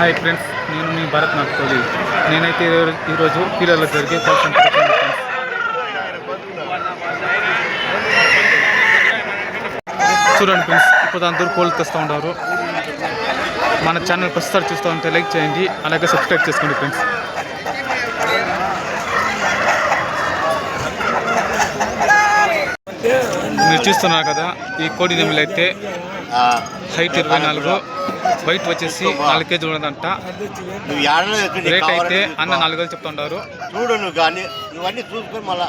Hi friends నేను మీ భరత్ నాటుకోలి నేనైతే ఈరో- ఈరోజు పిల్లల జరిగే కోసం చూడండి ఫ్రెండ్స్ ఇప్పుడు అందరూ కోళ్ళు తెస్తూ ఉంటారు మన ఛానల్ ప్రస్తుతం చూస్తూ ఉంటే లైక్ చేయండి అలాగే సబ్స్క్రైబ్ చేసుకోండి ఫ్రెండ్స్. మీరు చూస్తున్నారు కదా ఈ కోడి నెమ్మలు అయితే ఆ, హైట్ ఇరవై నాలుగు. వైట్ వచ్చేసి నాలుగు కేజీలు ఉన్నదంట. రేట్ అయితే అన్న నాలుగు వేలు చెప్తుంటారు. చూడు నువ్వు కానీ ఇవన్నీ చూసుకొని మళ్ళా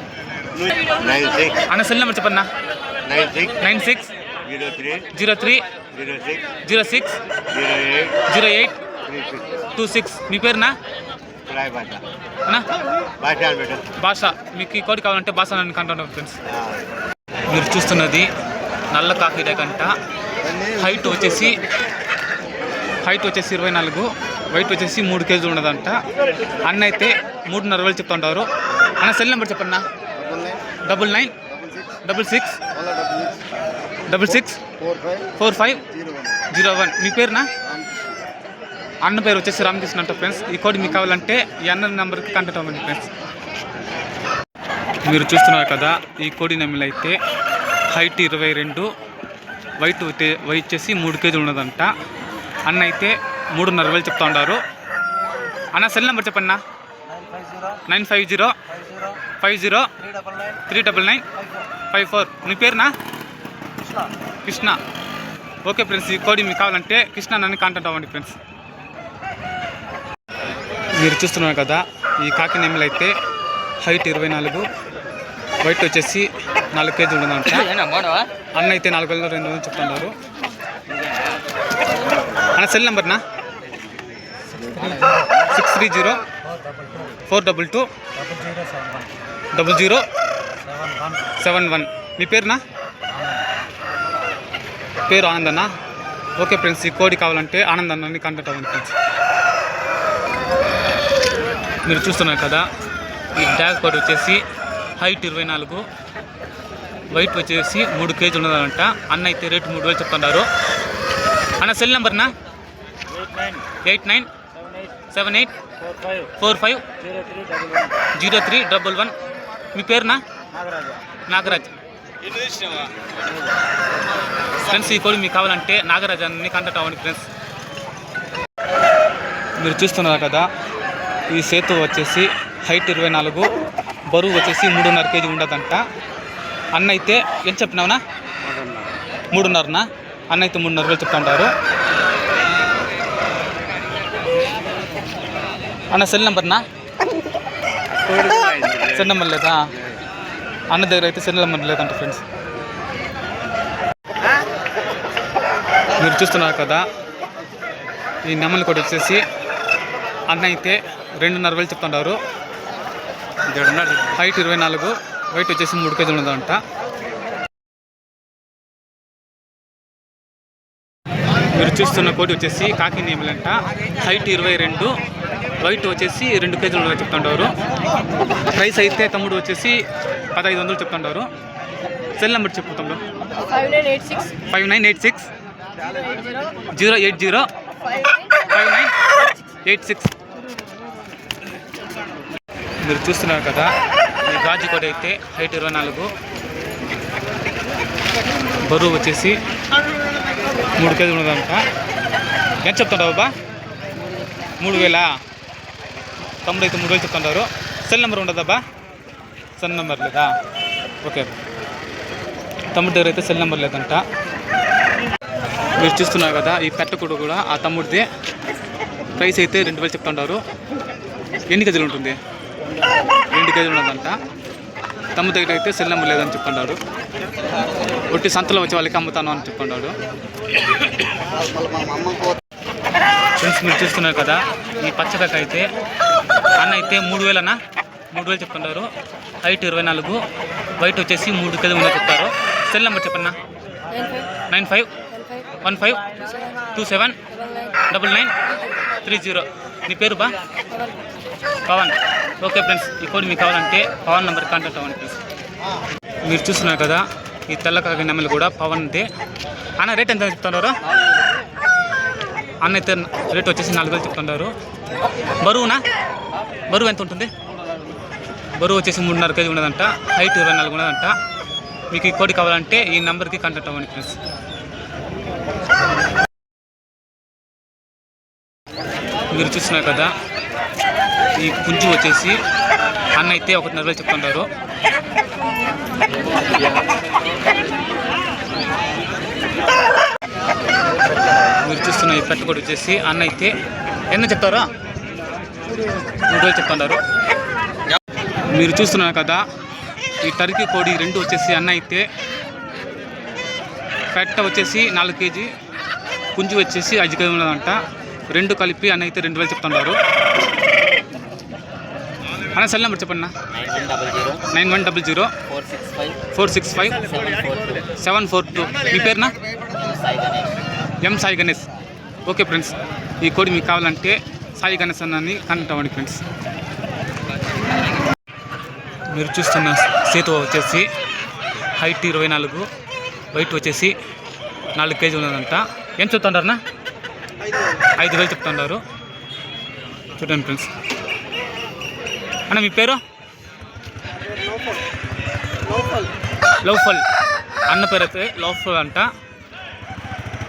అన్న సెల్ నెంబర్ చెప్పన్నా? Nine six. Zero three. Zero six. Zero eight. Two six. మీ పేరునా? భాష. మీకు ఈ కోడి కావాలంటే భాష నన్ను కంటాను ఫ్రెండ్స్. మీరు చూస్తున్నది నల్ల కాకిడే కంట హైట్ వచ్చేసి హైట్ వచ్చేసి ఇరవై నాలుగు వైట్ వచ్చేసి మూడు కేజీలు ఉన్నదంట. అన్న అయితే మూడున్నర వేలు చెప్తుంటారు. అన్న సెల్ నెంబర్ చెప్పన్నా? Double nine. Double six. Double six. Four five. Zero one. మీ పేరునా? అన్న పేరు వచ్చేసి రామకృష్ణ అంట ఫ్రెండ్స్ ఈ కోడ్ మీకు కావాలంటే ఈ అన్న నెంబర్కి కాంటాక్ట్ అవ్వండి ఫ్రెండ్స్ మీరు చూస్తున్నారు కదా ఈ కోడి నెమ్మలు అయితే హైట్ ఇరవై రెండు వైట్ వైట్ వచ్చేసి మూడు కేజీలు ఉన్నదంట. అన్న అయితే మూడున్నర వేలు చెప్తా ఉన్నారు అన్న సెల్ నెంబర్ చెప్పన్నా? Nine five zero five zero three double nine five four. మీ పేరునా? కృష్ణ. ఓకే ఫ్రెండ్స్ ఈ కోడి మీకు కావాలంటే కృష్ణ నన్ను కాంటాక్ట్ అవ్వండి ఫ్రెండ్స్. మీరు చూస్తున్నారు కదా ఈ కాకి నెమ్మలు అయితే హైట్ ఇరవై నాలుగు వైట్ వచ్చేసి నాలుగు కేజీలు ఉందంట అన్న అయితే నాలుగు వేల రెండు వందలు చెప్తున్నారు అన్న cell నెంబర్నా? Six three zero four double two double zero seven one. మీ పేరునా? పేరు ఆనందన్న ఓకే ఫ్రెండ్స్ ఈ కోడి కావాలంటే ఆనందన్నని కాంటాక్ట్ అవ్వండి ఫ్రెండ్స్. మీరు చూస్తున్నారు కదా ఈ డ్యాగ్ కోడ్ వచ్చేసి హైట్ ఇరవై నాలుగు వైట్ వచ్చేసి మూడు కేజీ ఉన్నదంట. అన్న అయితే రేటు మూడు వేలు చెప్తున్నారు. అన్న cell నెంబర్నా? Eight nine seven eight four five zero three double one మీ పేరునా? నాగరాజ్. ఫ్రెండ్స్ ఈ కోడి మీకు కావాలంటే నాగరాజ్ అని కాంటాక్ట్ అవ్వండి ఫ్రెండ్స్. మీరు చూస్తున్నారు కదా ఈ సేతు వచ్చేసి హైట్ ఇరవై నాలుగు బరువు వచ్చేసి మూడున్నర కేజీ ఉండదంట. అన్న అయితే ఎంత చెప్పినావునా? మూడున్నరనా? అన్న అయితే మూడున్నర వేలు చెప్తుంటారు అన్న సెల్ నెంబర్నా? సెల్ నెంబర్ లేదా? అన్న దగ్గర అయితే సెల్ నెంబర్ లేదంట ఫ్రెండ్స్. మీరు చూస్తున్నారు కదా ఈ నెమలి కూడా వచ్చేసి అన్న అయితే రెండున్నర వేలు చెప్తుంటారు. హైట్ ఇరవై నాలుగు వెయిట్ వచ్చేసి మూడు కేజీలు ఉన్నదంట. మీరు చూస్తున్న కోటి వచ్చేసి కాకి నేమలంట హైట్ ఇరవై రెండు వైట్ వచ్చేసి రెండు కేజీలు చెప్తుంటారు. ప్రైస్ అయితే తమ్ముడు వచ్చేసి పదహైదు వందలు చెప్తుంటారు. సెల్ నెంబర్ చెప్పు తమ్ముడు. Five nine eight six. Five nine eight six. Zero eight zero. Five nine eight six. మీరు చూస్తున్నారు కదా గాజు కూడా అయితే హైట్ ఇరవై నాలుగు. బరువు వచ్చేసి మూడు కేజీలు ఉన్నదంట. ఎంత చెప్తుంటావు బాబా? మూడు వేల? తమ్ముడు అయితే మూడు వేలు చెప్తుంటారు. సెల్ నెంబర్ ఉండదబ్బా సెల్ నెంబర్ లేదా? ఓకే. తమ్ముడి దగ్గర అయితే సెల్ నెంబర్ లేదంట. మీరు చూస్తున్నారు కదా ఈ పెట్టకుడు కూడా ఆ తమ్ముడిదే. ప్రైస్ అయితే రెండు వేలు చెప్తుంటారు. ఎన్ని కేజీలు ఉంటుంది? రెండు కేజీలు ఉన్నదంట తమ్ముడి దగ్గర అయితే సెల్ నెంబర్ లేదని చెప్తుంటారు. ఒట్టి సంతలో వచ్చే వాళ్ళకి అమ్ముతాను అని చెప్తున్నాడు ఫ్రెండ్స్ మీరు చూస్తున్నారు కదా ఈ పచ్చకట్ట అయితే అన్న అయితే మూడు వేలనా? మూడు వేలు చెప్తున్నారు. హైట్ ఇరవై నాలుగు. వైట్ వచ్చేసి మూడు కేజీలు ఉందని చెప్తారు. సెల్ నెంబర్ చెప్పన్నా? Nine five. One five. Two seven. Double nine. Three zero. నీ పేరు బా? పవన్. ఓకే ఫ్రెండ్స్ ఈ కోడ్ మీకు కావాలంటే పవన్ నెంబర్ కాంటాక్ట్ అవ్వండి ప్లీజ్ మీరు చూస్తున్నారు కదా ఈ తెల్ల కాకి నెమ్మలు కూడా పవన్ అంతే అన్న రేట్ ఎంత చెప్తున్నారు? అన్న అయితే రేట్ వచ్చేసి నాలుగు వేలు చెప్తున్నారు. బరువునా? బరువు ఎంత ఉంటుంది? బరువు వచ్చేసి మూడున్నర కేజీ ఉన్నదంట హైట్ ఇరవై నాలుగు ఉన్నదంట. మీకు ఈ కోడి కావాలంటే ఈ నెంబర్కి కాంటాక్ట్ అవ్వండి ఫ్రెండ్స్. మీరు చూస్తున్నారు కదా ఈ పుంజు వచ్చేసి అన్న అయితే ఒకటి నెలలో చెప్తుంటారు. మీరు చూస్తున్న ఈ పెట్టుకోడి వచ్చేసి అన్న అయితే ఎన్న చెప్తారా? వేలు చెప్తున్నారు. మీరు చూస్తున్నారు కదా ఈ టర్కీ కోడి రెండు వచ్చేసి అన్న అయితే పెట్ట వచ్చేసి నాలుగు కేజీ పుంజు వచ్చేసి ఐదు కేజీ ఉన్నదంట. రెండు కలిపి అన్న అయితే రెండు వేలు చెప్తున్నారు. అన్న సెల్ నెంబర్ చెప్పండి nine one double zero. Four six five. Seven four two. మీ పేరునా? M Sai Ganesh. Okay friends ఈ కోడి మీకు కావాలంటే సాయి గణేష్ అని కాంటాక్ట్ అవ్వండి ఫ్రెండ్స్. మీరు చూస్తున్న సేతు వచ్చేసి హైట్ ఇరవై నాలుగు వెయిట్ వచ్చేసి నాలుగు కేజీ ఉన్నదంట. ఏం చెప్తుంటారన్నా? ఐదు వేలు చెప్తున్నారు చూడండి ఫ్రెండ్స్. అన్న మీ పేరు? లవ్ఫల్ అన్న పేరు అయితే లవ్ఫల్ అంట.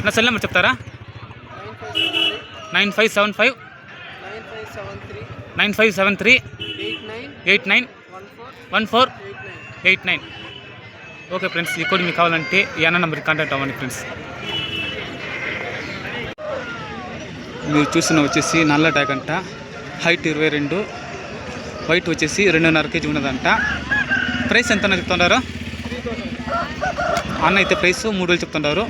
నా సెల్ నెంబర్ చెప్తారా? Nine five seven five nine five seven three. Eight nine. One four. Eight nine. Okay friends ఈ కోడ్ మీకు కావాలంటే ఈ అన్న నెంబర్కి కాంటాక్ట్ అవ్వండి ఫ్రెండ్స్. మీరు చూస్తున్న వచ్చేసి నల్ల ట్యాగ్ అంట. హైట్ ఇరవై రెండు. వైట్ వచ్చేసి రెండున్నర కేజీ ఉన్నదంట. ప్రైస్ ఎంత చెప్తున్నారు? అన్న అయితే ప్రైస్ మూడు వేలు చెప్తున్నారు.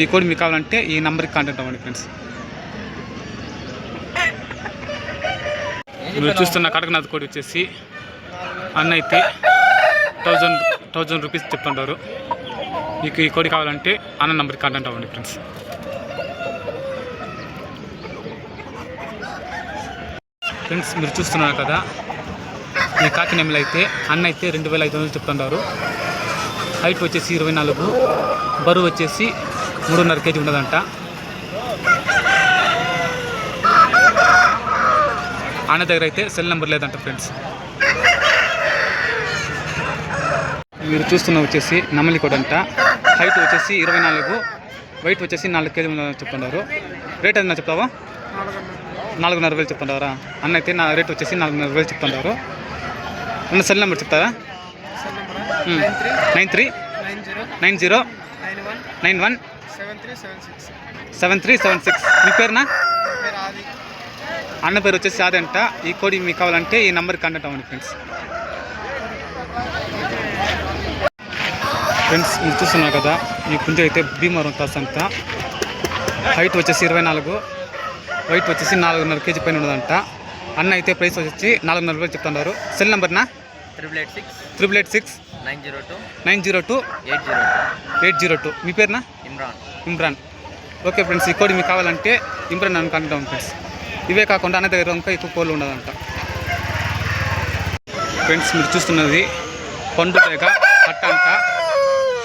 ఈ కోడ్ మీకు కావాలంటే ఈ నెంబర్కి కాంటాక్ట్ అవ్వండి ఫ్రెండ్స్. మీరు చూస్తున్న కడకనాథ్ కోడి వచ్చేసి అన్న అయితే థౌజండ్ థౌజండ్ రూపీస్ చెప్తుంటారు. మీకు ఈ కోడి కావాలంటే అన్న నెంబర్కి కాంటాక్ట్ అవ్వండి ఫ్రెండ్స్ ఫ్రెండ్స్ మీరు చూస్తున్నారు కదా ఈ కాకినెమ్మలు అయితే అన్న అయితే రెండు వేల ఐదు వందలు చెప్తుంటారు. హైట్ వచ్చేసి ఇరవై నాలుగు బరువు వచ్చేసి మూడున్నర కేజీ ఉండదంట అన్న దగ్గర అయితే సెల్ నెంబర్ లేదంట ఫ్రెండ్స్. మీరు చూస్తున్న వచ్చేసి నమ్మలి కోట అంట. హైట్ వచ్చేసి ఇరవై నాలుగు వెయిట్ వచ్చేసి నాలుగు కేజీ ఉందని చెప్తున్నారు. రేట్ ఏదైనా చెప్తావా? నాలుగున్నర వేలు చెప్తుంటారా అన్న అయితే నా రేట్ వచ్చేసి నాలుగున్నర వేలు చెప్తుంటారు అన్న సెల్ నెంబర్ చెప్తారా? Nine three? Nine zero? Nine one seven three seven six. Seven three seven six. మీ పేరునా? అన్న పేరు వచ్చేసి అదే అంట. ఈ కోడి మీకు కావాలంటే ఈ నెంబర్కి కాంటాక్ట్ అవ్వండి ఫ్రెండ్స్ ఫ్రెండ్స్ మీరు చూస్తున్నారు కదా ఈ పుంజ అయితే భీమవరం క్లాస్ అంట. హైట్ వచ్చేసి ఇరవై నాలుగు. వెయిట్ వచ్చేసి నాలుగున్నర కేజీ పైన ఉన్నదంట. అన్న అయితే ప్రైస్ వచ్చేసి నాలుగున్నర వేలు చెప్తున్నారు. Cell నెంబర్నా triple eight six triple eight six nine zero two nine zero two eight zero eight zero two మీ పేరునా ఇమ్రాన్ ఇమ్రాన్ ఓకే ఫ్రెండ్స్ ఈ కోడి మీకు కావాలంటే ఇమ్రాన్ అని కాంటాక్ట్ అవ్వండి ఫ్రెండ్స్ ఇవే కాకుండా అన్న దగ్గర ఇంకా ఎక్కువ కోళ్ళు ఉండదంట. ఫ్రెండ్స్ మీరు చూస్తున్నది పండు బేగ పట్ట అంట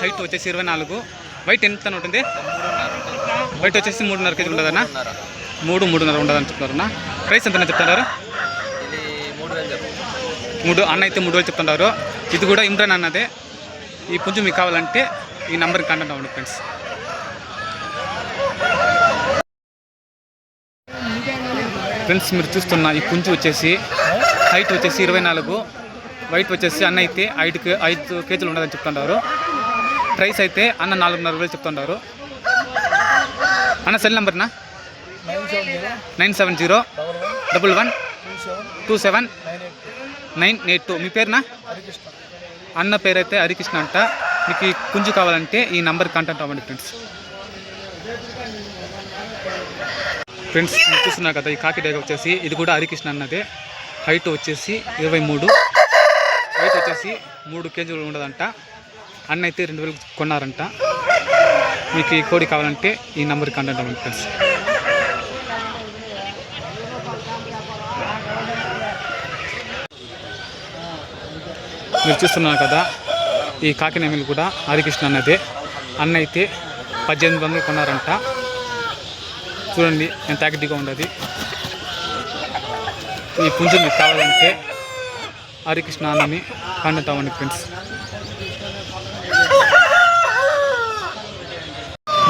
హైట్ వచ్చేసి ఇరవై నాలుగు. వైట్ ఎంత ఉంటుంది? వైట్ వచ్చేసి మూడున్నర కేజీ ఉండదన్నా? మూడు మూడున్నర ఉండదని చెప్తున్నారన్నా. ప్రైస్ ఎంత చెప్తున్నారు? మూడు మూడు అన్న అయితే మూడు వేలు చెప్తున్నారు. ఇది కూడా ఇమ్రాన్ అన్నదే. ఈ పుంజు మీకు కావాలంటే ఈ నెంబర్కి కాంటాక్ట్ అవ్వండి ఫ్రెండ్స్ ఫ్రెండ్స్ మీరు చూస్తున్న ఈ పుంజు వచ్చేసి హైట్ వచ్చేసి ఇరవై నాలుగు వైట్ వచ్చేసి అన్న అయితే ఐదు కే- ఐదు కేజీలు ఉండదని చెప్తున్నారు ప్రైస్ అయితే అన్న నాలుగున్నర వేలు చెప్తున్నారు అన్న cell నెంబర్నా nine seven zero. Double one two seven nine eight two. మీ పేరునా? అన్న పేరు అయితే హరికృష్ణ అంట. మీకు ఈ పుంజు కావాలంటే ఈ నంబర్ కాంటాక్ట్ అవ్వండి ఫ్రెండ్స్. ఫ్రెండ్స్ మీరు చూస్తున్నారు కదా ఈ కాకి డేగ వచ్చేసి ఇది కూడా హరికృష్ణ అన్నదే. హైట్ వచ్చేసి ఇరవై మూడు. వెయిట్ వచ్చేసి మూడు కేజీలు ఉండదంట. అన్న అయితే రెండు వేలు కొన్నారంట. మీకు ఈ కోడి కావాలంటే ఈ నంబర్కి కాంటాక్ట్ అవ్వండి ఫ్రెండ్స్ మీరు చూస్తున్నారు కదా ఈ కాకినేమిలు కూడా హరికృష్ణ అన్నదే. అన్న అయితే పద్దెనిమిది వందలు కొన్నారంట. చూడండి ఎంత యాక్టివ్గా ఉండదు ఈ పుంజు మీకు కావాలంటే హరికృష్ణ అన్నని కాంటాక్ట్ అవ్వండి ఫ్రెండ్స్.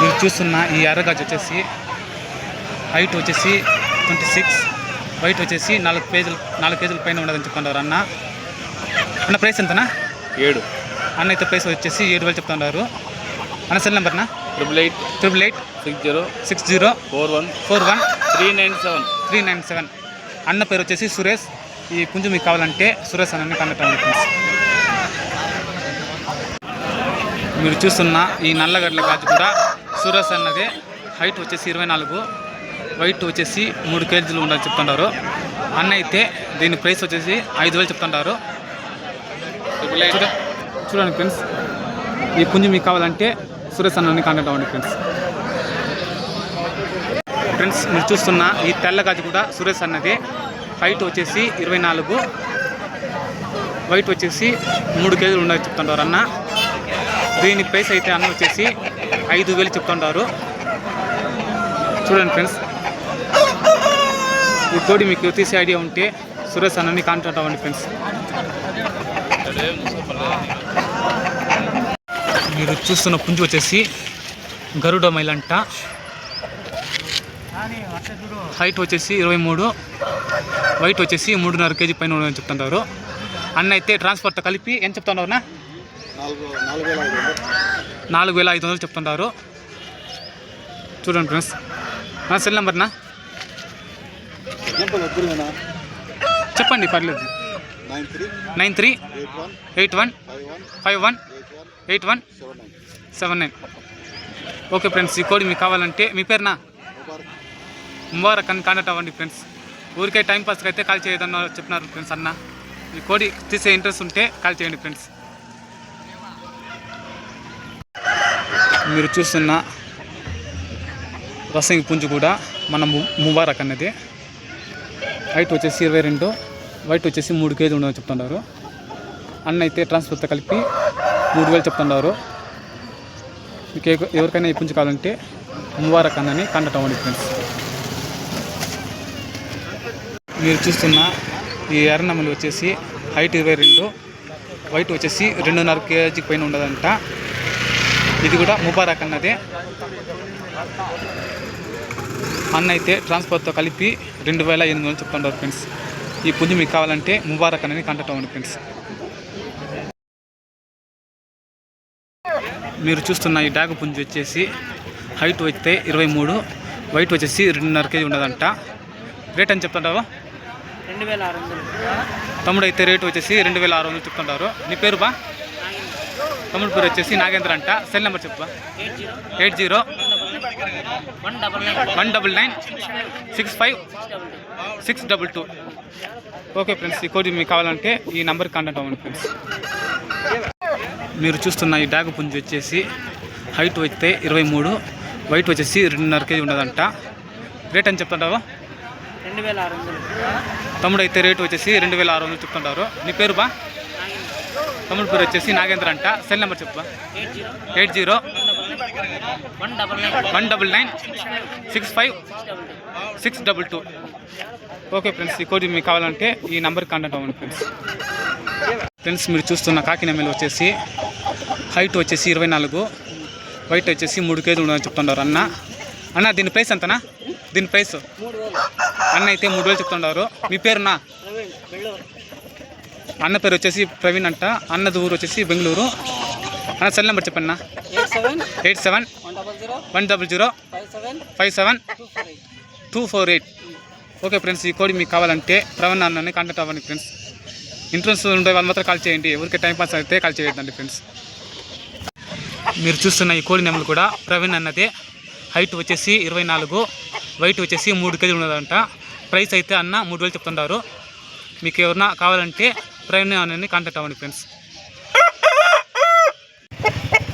మీరు చూస్తున్న ఈ ఎర్రగాజు వచ్చేసి హైట్ వచ్చేసి ట్వంటీ సిక్స్ వైట్ వచ్చేసి నాలుగు పేజీలు నాలుగు కేజీల పైన ఉండదని చెప్తున్నారు అన్న. అన్న ప్రైస్ ఎంతనా? ఏడు. అన్న అయితే ప్రైస్ వచ్చేసి ఏడు వేలు చెప్తున్నారు. అన్న cell నెంబర్నా? Triple eight triple eight six zero six zero four one four one three nine seven three nine seven అన్న పేరు వచ్చేసి సురేష్. ఈ పుంజు మీకు కావాలంటే సురేష్ అన్నని కాంటాక్ట్ అవ్వండి ఫ్రెండ్స్ మీరు చూస్తున్న ఈ నల్లగడ్డల గాజు కూడా సురేష్ అన్నదే. హైట్ వచ్చేసి ఇరవై నాలుగు. వైట్ వచ్చేసి మూడు కేజీలు ఉండాలని చెప్తుంటారు. అన్న అయితే దీని ప్రైస్ వచ్చేసి ఐదు వేలు చెప్తుంటారు. చూడ- చూడండి ఫ్రెండ్స్. ఈ పుంజు మీకు కావాలంటే సురేష్ అన్నని కాంటాక్ట్ అవ్వండి ఫ్రెండ్స్ ఫ్రెండ్స్ మీరు చూస్తున్న ఈ తెల్ల గాజు కూడా సురేష్ అన్నది. హైట్ వచ్చేసి ఇరవై నాలుగు. వైట్ వచ్చేసి మూడు కేజీలు ఉండని చెప్తుంటారు అన్న. దీని ప్రైస్ అయితే అన్న వచ్చేసి ఐదు వేలు చెప్తుంటారు. చూడండి ఫ్రెండ్స్ ఈ కోడి మీకు తీసే ఐడియా ఉంటే సురేష్ అన్నని కాంటాక్ట్ అవ్వండి ఫ్రెండ్స్ మీరు చూస్తున్న పుంజు వచ్చేసి గరుడ మైలంట. హైట్ వచ్చేసి ఇరవై మూడు. వైట్ వచ్చేసి మూడున్నర కేజీ పైన ఉండదని చెప్తున్నారు అన్న అయితే ట్రాన్స్పోర్ట్తో కలిపి ఎంత చెప్తున్నారు అన్న? నాలుగు వేల ఐదు వందలు చెప్తున్నారు చూడండి ఫ్రెండ్స్. నా సెల్ నెంబర్నా చెప్పండి పర్లేదు. Nine three. Eight one one. Five one. Eight one? Seven nine. Okay friends ఈ కోడి మీకు కావాలంటే మీ పేరునా? ముబారక్ అని కాంటాక్ట్ అవ్వండి ఫ్రెండ్స్. ఊరికే టైం పాస్కి అయితే కాల్ చేయదన్న చెప్పినారు ఫ్రెండ్స్ అన్న. ఈ కోడి తీసే ఇంట్రెస్ట్ ఉంటే కాల్ చేయండి ఫ్రెండ్స్. మీరు చూస్తున్న రసంగి పుంజు కూడా మన ము- ముబారక్ అన్నది. హైట్ వచ్చేసి ఇరవై రెండు వైట్ వచ్చేసి మూడు కేజీ ఉండదని చెప్తున్నారు అన్న అయితే ట్రాన్స్పోర్ట్తో కలిపి మూడు వేలు చెప్తున్నారు. మీకు ఎవరికైనా ఇప్పించుకోవాలంటే పుంజు కావాలంటే ముబారక్ అన్నని కాంటాక్ట్ అవ్వండి ఫ్రెండ్స్. మీరు చూస్తున్న ఈ ఎర్రనమ్మలు వచ్చేసి హైట్ ఇరవై రెండు వైట్ వచ్చేసి రెండున్నర కేజీ పైన ఉండదంట. ఇది కూడా ముబారక్ అన్నదే అన్న అయితే ట్రాన్స్పోర్ట్తో కలిపి రెండు వేల ఎనిమిది వందలు చెప్తుంటారు ఫ్రెండ్స్. ఈ పుంజు మీకు కావాలంటే ముబారక్ అనేది కాంటాక్ట్ అవ్వండి ఫ్రెండ్స్. మీరు చూస్తున్న ఈ డాగు పుంజు వచ్చేసి హైట్ అయితే ఇరవై మూడు వైట్ వచ్చేసి రెండున్నర కేజీ ఉండదంట రేట్ అని చెప్తుంటావా రెండు వేల ఆరు వందలు. తమ్ముడు అయితే రేట్ వచ్చేసి రెండు వేల ఆరు వందలు చెప్తుంటారు. నీ పేరు బా? తమ్ముడు పేరు వచ్చేసి నాగేంద్ర అంట. సెల్ నెంబర్ చెప్పు eight zero. One double nine. Six five. Six double two six double two. Okay friends ఈ కోడి మీకు కావాలంటే ఈ నెంబర్కి కాంటాక్ట్ అవ్వండి ఫ్రెండ్స్. మీరు చూస్తున్న ఈ డాగు పుంజు వచ్చేసి హైట్ అయితే ఇరవై మూడు వైట్ వచ్చేసి రెండున్నర కేజీ ఉండదంట రేట్ అని చెప్తుంటావా? రెండు వేల ఆరు వందలు. తమ్ముడు అయితే రేట్ వచ్చేసి రెండు వేల ఆరు వందలు చెప్తుంటారు. నీ పేరు బా? తమ్ముడు పేరు వచ్చేసి నాగేంద్ర అంట. సెల్ నెంబర్ చెప్పు బా. Eight zero. One double nine. Six five. Six double two. Six double two. Okay friends ఈ కోడి మీకు కావాలంటే ఈ నెంబర్కి కాంటాక్ట్ అవ్వండి ఫ్రెండ్స్. ఫ్రెండ్స్ మీరు చూస్తున్న కాకినెమ్మలు వచ్చేసి హైట్ వచ్చేసి ఇరవై నాలుగు వైట్ వచ్చేసి మూడు కేజీలు ఉండదని చెప్తున్నారు అన్న. అన్న దీని ప్రైస్ ఎంతనా? దీని ప్రైస్ అన్న అయితే మూడు వేలు చెప్తున్నారు. మీ పేరునా? అన్న పేరు వచ్చేసి ప్రవీణ్ అంట. అన్నది ఊరు వచ్చేసి బెంగళూరు. అన్న సెల్ నెంబర్ చెప్పండి eight seven one double zero five seven two four eight. Two four eight okay friends ఈ కోడి మీకు కావాలంటే ప్రవీణ్ అన్నని కాంటాక్ట్ అవ్వండి ఫ్రెండ్స్. ఇంట్రెస్ట్ ఉండే వాళ్ళు మాత్రం కాల్ చేయండి. ఎవరికి టైం పాస్ అయితే కాల్ చేయొద్దండి ఫ్రెండ్స్ మీరు చూస్తున్న ఈ కోడి నెమలు కూడా ప్రవీణ్ అన్నదే. హైట్ వచ్చేసి ఇరవై నాలుగు వైట్ వచ్చేసి మూడు కేజీలు ఉన్నదంట. ప్రైస్ అయితే అన్న మూడు వేలు చెప్తుంటారు. మీకు ఎవరన్నా కావాలంటే ప్రవీణ్ అన్నని కాంటాక్ట్ అవ్వండి ఫ్రెండ్స్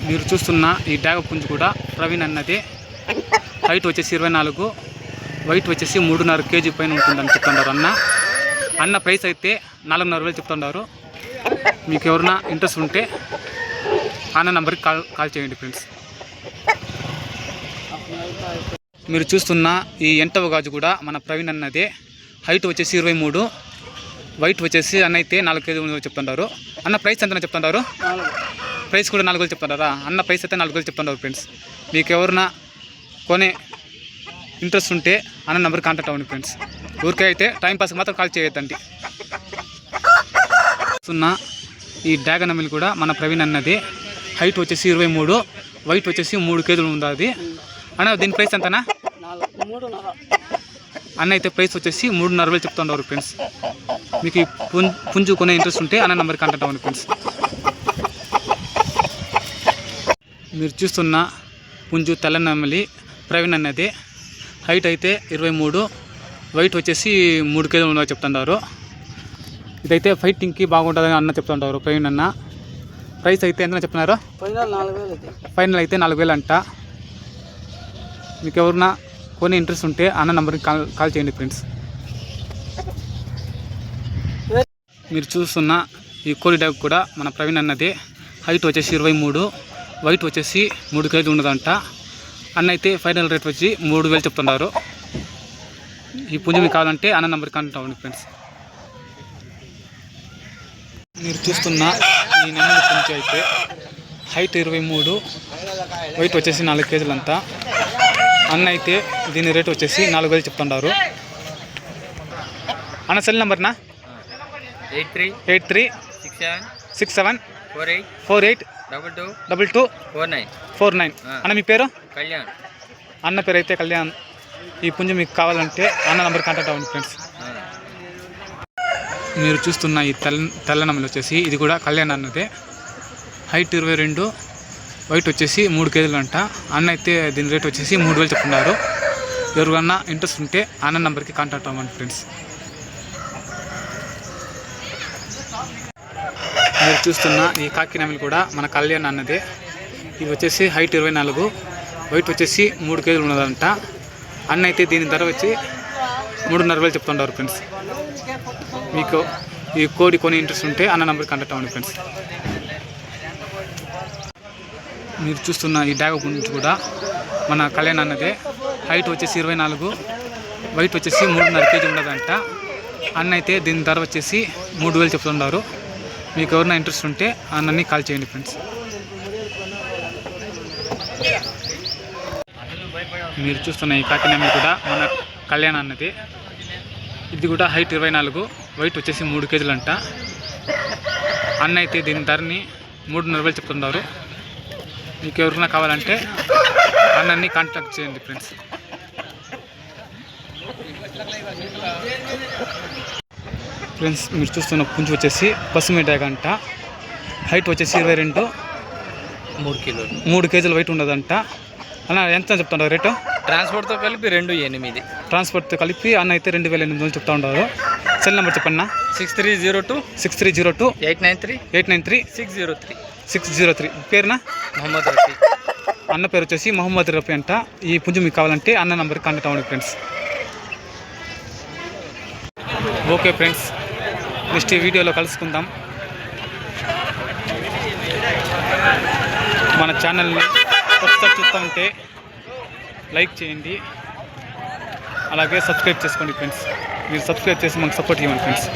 మీరు చూస్తున్న ఈ డాగ పుంజు కూడా ప్రవీణ్ అన్నది. హైట్ వచ్చేసి ఇరవై నాలుగు వైట్ వచ్చేసి మూడున్నర కేజీ పైన ఉంటుందని చెప్తున్నారు అన్న. అన్న ప్రైస్ అయితే నాలుగున్నర వేలు చెప్తున్నారు మీకు ఎవరైనా ఇంట్రెస్ట్ ఉంటే అన్న నంబర్కి కాల్ కాల్ చేయండి ఫ్రెండ్స్. మీరు చూస్తున్న ఈ ఎంటవ గాజు కూడా మన ప్రవీణ్ అన్నదే. హైట్ వచ్చేసి ఇరవై మూడు. వైట్ వచ్చేసి అన్న అయితే నాలుగు కేజీలు చెప్తుంటారు అన్న ప్రైస్ ఎంత చెప్తుంటారు ప్రైస్ కూడా నాలుగు వేలు చెప్తుంటారా అన్న ప్రైస్ అయితే నాలుగు వేలు చెప్తుంటారు ఫ్రెండ్స్. మీకు ఎవరన్నా కొనే ఇంట్రెస్ట్ ఉంటే అన్న నెంబర్ కాంటాక్ట్ అవ్వండి ఫ్రెండ్స్. ఊరికే అయితే టైం పాస్కి మాత్రం కాల్ చేయొద్దండి. సున్నా ఈ డ్రాగన్ అమ్మిల్ కూడా మన ప్రవీణ్ అన్నది. హైట్ వచ్చేసి ఇరవై మూడు వైట్ వచ్చేసి మూడు కేజీలు ఉంది అది అన్న దీని ప్రైస్ ఎంతనా? అన్న అయితే ప్రైస్ వచ్చేసి మూడున్నర వేలు చెప్తుంటారు ఫ్రెండ్స్. మీకు పుంజు కొనే ఇంట్రెస్ట్ ఉంటే అన్న నెంబర్ కాంటాక్ట్ అవ్వండి ఫ్రెండ్స్. మీరు చూస్తున్న పుంజు తెల్ల ప్రవీణ్ అన్నది. హైట్ అయితే ఇరవై మూడు వైట్ వచ్చేసి మూడు కేజీలు ఉందని చెప్తుంటారు. ఇదైతే ఫైటింగ్కి బాగుంటుందని అన్న చెప్తుంటారు ప్రవీణ్ అన్న. ప్రైస్ అయితే ఎంత చెప్తున్నారు? ఫైనల్ అయితే. నాలుగు వేలు అంట. మీకు ఎవరన్నా కొని ఇంట్రెస్ట్ ఉంటే అన్న నెంబర్కి కాల్ కాల్ చేయండి ఫ్రెండ్స్ మీరు చూస్తున్న ఈ కోడి డాగ్ కూడా మన ప్రవీణ్ అన్నది. హైట్ వచ్చేసి ఇరవై మూడు వైట్ వచ్చేసి మూడు కేజీ ఉండదంట అన్న అయితే ఫైనల్ రేట్ వచ్చి మూడు వేలు చెప్తున్నారు. ఈ పుంజు మీకు కావాలంటే అన్న నెంబర్ కాంటాక్ట్ అవ్వండి ఫ్రెండ్స్. మీరు చూస్తున్న ఈ నెమ్మది పుంజు అయితే హైట్ ఇరవై మూడు వెయిట్ వచ్చేసి నాలుగు కేజీలంతా అన్న అయితే దీని రేట్ వచ్చేసి నాలుగు వేలు చెప్తుంటారు అన్న cell నెంబర్నా eight three eight three six seven six seven four eight four eight double two double two four nine. Four nine. అన్న మీ పేరు? కళ్యాణ్. అన్న పేరు అయితే కళ్యాణ్. ఈ పుంజు మీకు కావాలంటే అన్న నెంబర్ కాంటాక్ట్ అవ్వండి ఫ్రెండ్స్. మీరు చూస్తున్న ఈ తెల్ల తెల్లనమ్మలు వచ్చేసి ఇది కూడా కళ్యాణ్ అన్నదే. హైట్ ఇరవై రెండు వైట్ వచ్చేసి మూడు కేజీలు అంట. అన్న అయితే దీని రేట్ వచ్చేసి మూడు వేలు చెప్తున్నారు. ఎవరికన్నా ఇంట్రెస్ట్ ఉంటే అన్న నెంబర్కి కాంటాక్ట్ అవ్వండి ఫ్రెండ్స్. మీరు చూస్తున్న ఈ కాకినామిలు కూడా మన కళ్యాణ్ అన్నదే. ఇవి వచ్చేసి హైట్ ఇరవై నాలుగు వైట్ వచ్చేసి మూడు కేజీలు ఉన్నదంట. అన్న అయితే దీని ధర వచ్చి మూడున్నర వేలు చెప్తుంటారు ఫ్రెండ్స్ మీకు ఈ కోడి కొని ఇంట్రెస్ట్ ఉంటే అన్న నెంబర్ కాంటాక్ట్ అవ్వండి ఫ్రెండ్స్ మీరు చూస్తున్న ఈ డాగ గురించి కూడా మన కళ్యాణ్ అన్నదే. హైట్ వచ్చేసి ఇరవై నాలుగు వైట్ వచ్చేసి మూడున్నర కేజీ ఉండదంట అన్న అయితే దీని ధర వచ్చేసి మూడు వేలు చెప్తుంటారు. మీకు ఎవరైనా ఇంట్రెస్ట్ ఉంటే అన్నని కాల్ చేయండి ఫ్రెండ్స్ మీరు చూస్తున్న ఈ కాకినామి కూడా మన కళ్యాణ్ అన్నది. ఇది కూడా హైట్ ఇరవై నాలుగు వెయిట్ వచ్చేసి మూడు కేజీలు అంట. అన్న అయితే దీని ధరని మూడున్నర వేలు చెప్తున్నారు. మీకు ఎవరైనా కావాలంటే అన్నని కాంటాక్ట్ చేయండి ఫ్రెండ్స్ ఫ్రెండ్స్ మీరు చూస్తున్న పుంజు వచ్చేసి పసుమి డ్యాగ్ అంట హైట్ వచ్చేసి ఇరవై రెండు. మూడు కిలోలు. మూడు కేజీలు వెయిట్ ఉండదంట. అన్న ఎంత చెప్తుంటారు రేటు? ట్రాన్స్పోర్ట్తో కలిపి రెండు ఎనిమిది. ట్రాన్స్పోర్ట్తో కలిపి అన్న అయితే రెండు వేల ఎనిమిది వందలు చెప్తా ఉన్నారు సెల్ నెంబర్ చెప్పన్నా six three zero two. Six three zero two. Eight nine three. Eight nine three. Six zero three. Six zero three. పేరునా? Mohammed Rafi. అన్న పేరు వచ్చేసి మొహమ్మద్ రఫీ అంట. ఈ పుంజు మీకు కావాలంటే అన్న నంబర్ కాంటాక్ట్ అవ్వండి ఫ్రెండ్స్. Okay friends. నెక్స్ట్ ఈ వీడియోలో కలుసుకుందాం. మన ఛానల్ని కొత్త చూస్తూ ఉంటే లైక్ చేయండి. అలాగే సబ్స్క్రైబ్ చేసుకోండి ఫ్రెండ్స్. మీరు సబ్స్క్రైబ్ చేసి మనకు సపోర్ట్ ఇవ్వండి ఫ్రెండ్స్.